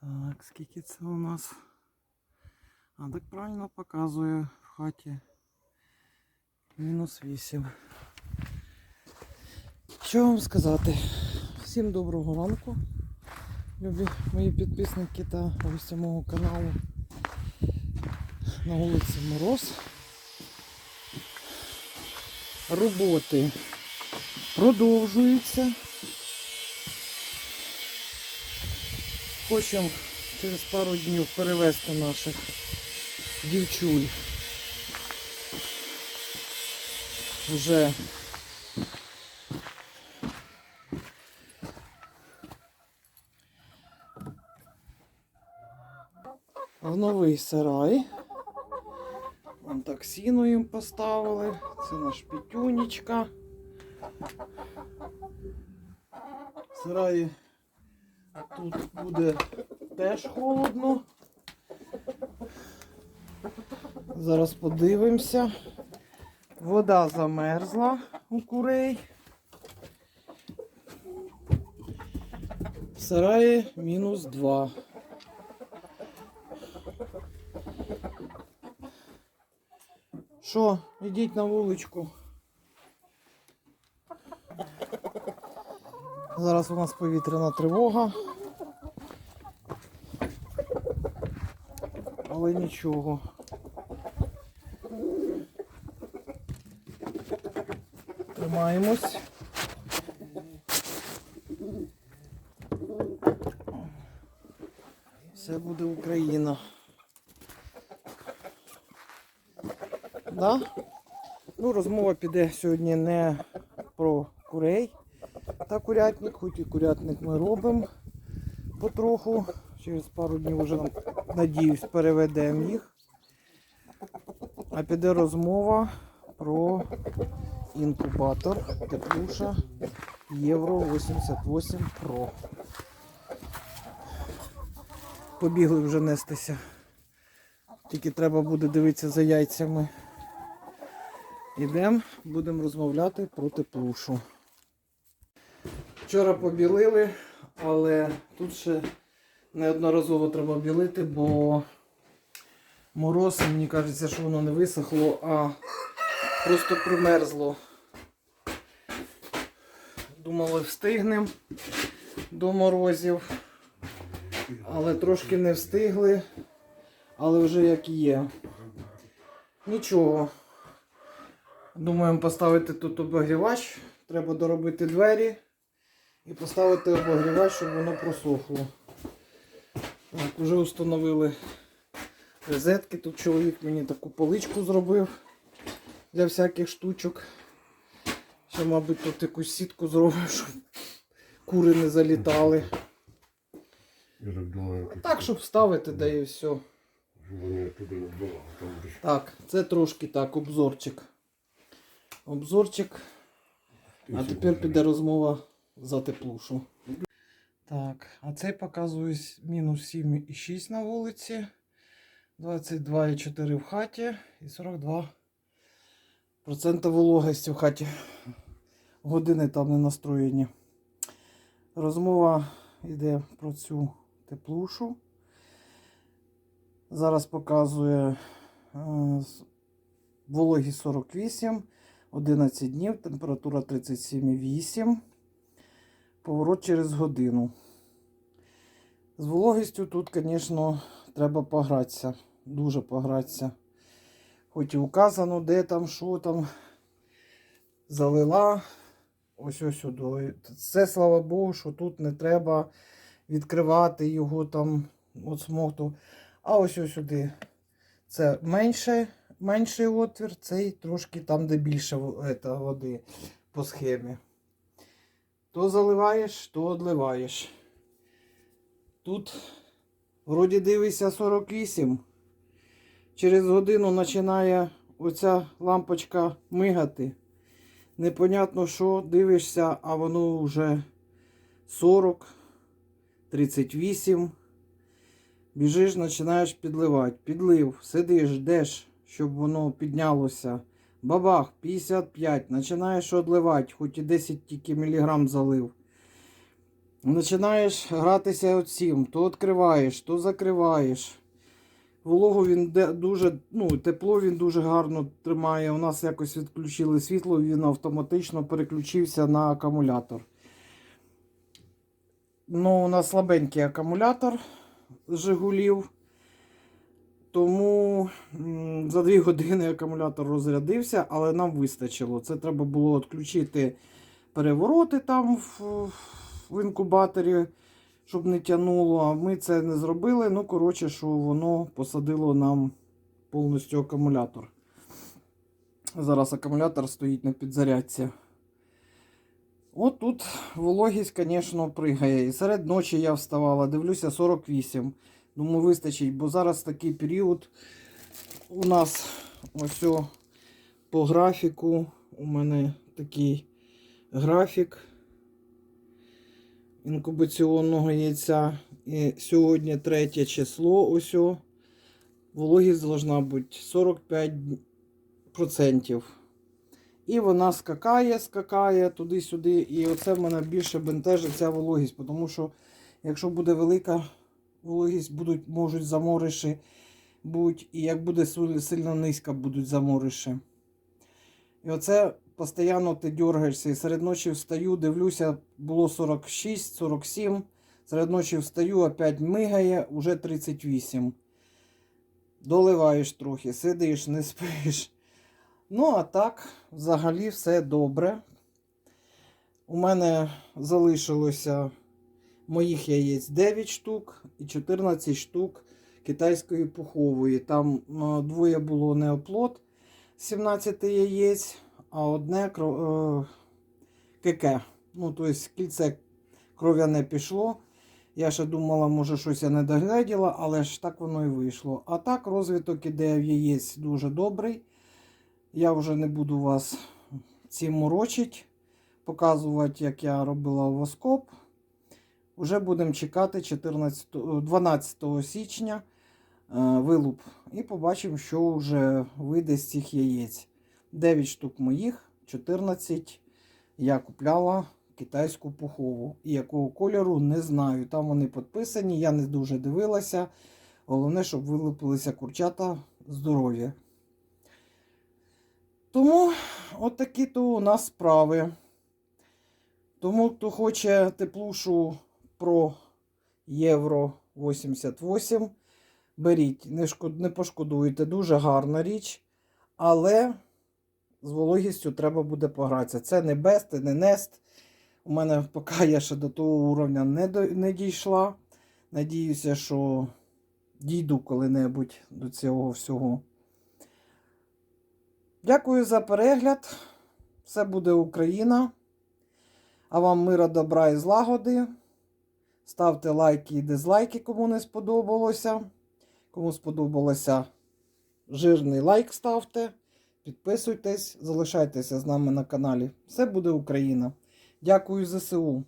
Так, скільки це у нас? А так правильно показує в хаті. Мінус 8. Що вам сказати? Всім доброго ранку, любі мої підписники та гості мого каналу. На вулиці Мороз. Роботи продовжуються. Хочемо через пару днів перевезти наших дівчуль вже в новий сарай. Вон так сіну їм поставили. Це наш пітюнечка. В сараї тут буде теж холодно. Зараз подивимося. Вода замерзла у курей. В сараї мінус 2. Що, йдіть на вуличку. Зараз у нас повітряна тривога. Але нічого. Тримаємось. Все буде Україна. Да? Ну, розмова піде сьогодні не про курей та курятник, хоч і курятник ми робимо потроху. Через пару днів вже, надіюсь, переведемо їх. А піде розмова про інкубатор Теплуша Євро 88 Pro. Побігли вже нестися. Тільки треба буде дивитися за яйцями. Ідемо, будемо розмовляти про теплушу. Вчора побілили, але тут ще неодноразово треба білити, бо мороз, мені кажеться, що воно не висохло, а просто примерзло. Думали, встигнемо до морозів, але трошки не встигли, але вже як є. Нічого. Думаємо поставити тут обогрівач. Треба доробити двері і поставити обогрівач, щоб воно просохло. Так, Вже встановили розетки. Тут чоловік мені таку поличку зробив для всяких штучок. Ще, мабуть, тут якусь сітку зробив, щоб кури не залітали. Я так думаю, Так, щоб вставити, да і все. Так, це трошки так, обзорчик. Обзорчик. А тепер піде розмова за теплушу. Так, а цей показує мінус 7,6 на вулиці, 22,4 в хаті і 42% вологості в хаті. Години там не настроєні. Розмова йде про цю теплушу. Зараз показує е, вологість 48, 11 днів, температура 37,8. Поворот через годину. З вологістю тут, звісно, треба погратися. Дуже погратися. Хоч і указано, де там, що там. Залила. Ось ось сюди. Це, слава Богу, що тут не треба відкривати його там от смокту. А ось ось сюди. Це менше, менший отвір, цей трошки там, де більше води по схемі. То заливаєш, то одливаєш. Тут вроді дивишся 48. Через годину починає оця лампочка мигати. Непонятно що, дивишся, а воно вже 40, 38. Біжиш, починаєш підливати. Підлив, сидиш, ждеш, щоб воно піднялося. Бабах, 55. Починаєш одливати, хоч і 10 тільки міліграм залив. Починаєш гратися оцім, то відкриваєш, то закриваєш. Вологу він дуже, ну, тепло він дуже гарно тримає. У нас якось відключили світло, він автоматично переключився на акумулятор. Ну, у нас слабенький акумулятор Жигулів. Тому за 2 години акумулятор розрядився, але нам вистачило. Це треба було відключити перевороти там в, в інкубаторі, щоб не тянуло. А ми це не зробили. Ну, коротше, що воно посадило нам повністю акумулятор. Зараз акумулятор стоїть на підзарядці. От тут вологість, звісно, пригає. І серед ночі я вставала, дивлюся 48. Думаю, вистачить, бо зараз такий період у нас ось о, по графіку. У мене такий графік інкубаційного яйця. І сьогодні третє число. Ось о, вологість должна бути 45%. І вона скакає, скакає туди-сюди. І оце в мене більше бентежить ця вологість, тому що якщо буде велика вологість, будуть, можуть замориші будь, і як буде сильно низька, будуть замориші. І оце постійно ти дергаєшся. І серед ночі встаю, дивлюся, було 46-47. Серед ночі встаю, опять мигає, уже 38. Доливаєш трохи, сидиш, не спиш. Ну, а так, взагалі, все добре. У мене залишилося моїх яєць 9 штук і 14 штук китайської пухової. Там е, двоє було неоплод 17 яєць, а одне кеке. Ну, тобто кільце кров'яне пішло. Я ще думала, може щось я не догледіла, але ж так воно і вийшло. А так, розвиток іде в яєць дуже добрий. Я вже не буду вас цим морочить, показувати, як я робила воскоп. Уже будемо чекати 14, 12 січня е, вилуп. І побачимо, що вже вийде з цих яєць. 9 штук моїх, 14 я купляла китайську пухову. І якого кольору, не знаю. Там вони підписані, я не дуже дивилася. Головне, щоб вилупилися курчата здоров'я. Тому от то у нас справи. Тому, хто хоче теплушу про євро 88, беріть, не, шкод, не пошкодуєте. Дуже гарна річ. Але з вологістю треба буде погратися. Це не бест, не нест. У мене поки я ще до того уровня не, до, не дійшла. Надіюся, що дійду коли-небудь до цього всього. Дякую за перегляд. Все буде Україна. А вам мира, добра і злагоди. Ставте лайки і дизлайки, кому не сподобалося. Кому сподобалося, жирний лайк ставте. Підписуйтесь, залишайтеся з нами на каналі. Все буде Україна. Дякую ЗСУ.